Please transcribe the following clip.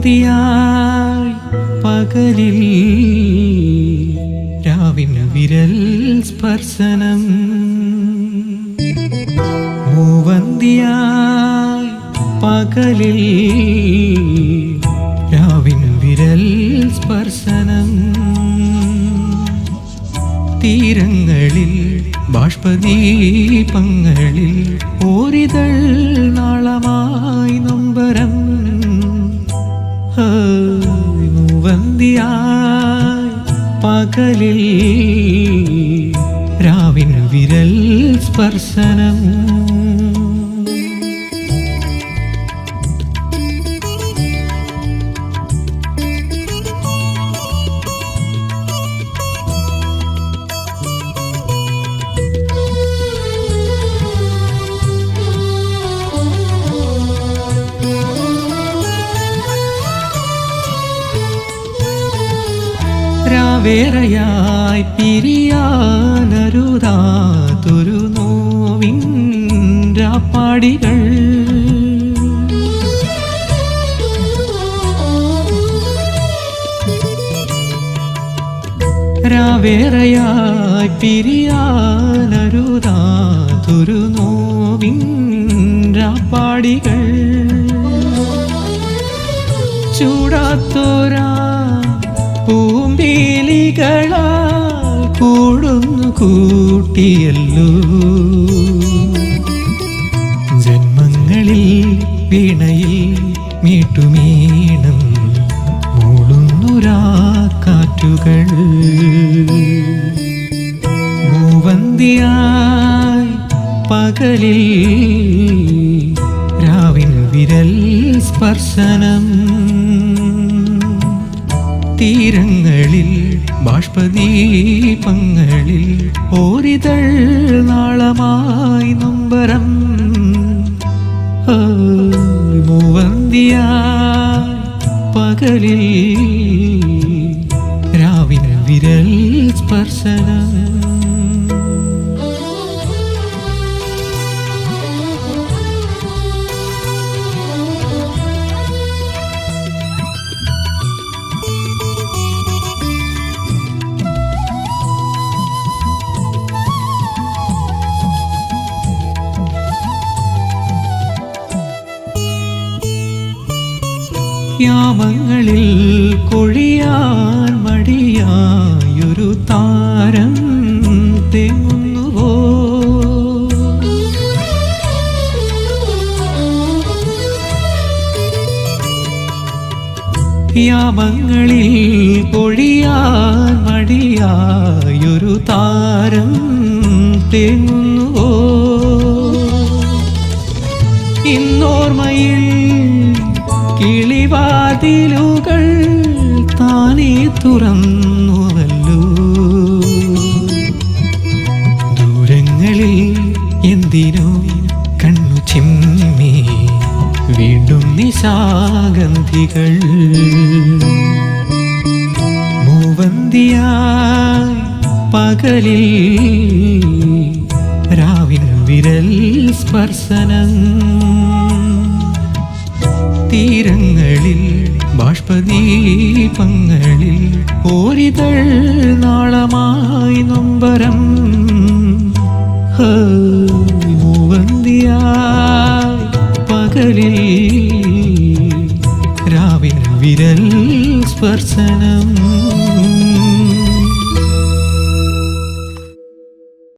മൂവന്തിയായി പകലിൽ രാവിൻ വിരൽ സ്പർശനം. മൂവന്തിയായി പകലിൽ തീരങ്ങളിൽ ബാഷ്പദീപങ്ങളിൽ ഓരിതൾ നാളമായി നൊമ്പരം. വന്തിയായി പകലിൽ രാവിൻ വിരൽ സ്പർശനം. രാവേറയായി പിരിയാനരുതാതൊരു നോവിൻ രാപ്പാടികൾ രാവേറയായി പിരിയാനരുതാതൊരു നോവിൻ രാപ്പാടികൾ ചൂടാത്തോരാ പൂമ്പേലികളാൽ കൂടുന്നു കൂട്ടിയല്ലോ. ജന്മങ്ങളിൽ വീണയിൽ മീട്ടുമീണം മൂളുന്നുരാ കാറ്റുകൾ മൂവന്തിയായി പകലിൽ രാവിൻ വിരൽ സ്പർശനം. തീരങ്ങളിൽ ബാഷ്പദീപങ്ങളിൽ ഓരിതൾ നാളമായി നൊമ്പരം. മൂവന്തിയായി പകലിൽ രാവിൻ വിരൽ സ്പർശനം യാമങ്ങളിൽ കൊഴിയാൻ മടിയായൊരു താരം തെങ്ങുന്നുവോ? യാമങ്ങളിൽ കൊഴിയാൻ മടിയായൊരു താരം തെങ്ങുന്നുവോ? ഇന്നോർമ്മയിൽ കിളിവാതിലുകൾ താനേ തുറന്നുവല്ലോ. ദൂരങ്ങളിൽ എന്തിനോ കണ്ണു ചിമ്മി വീണ്ടും നിശാഗന്ധികൾ. പകലിൽ രാവിൻ വിരൽ സ്പർശനം. തീരങ്ങളിൽ ബാഷ്പദീപങ്ങളിൽ ഓരിതൾ നാളമായി നൊമ്പരം. മൂവന്തിയായി പകലിൽ രാവിൻ വിരൽ സ്പർശനം.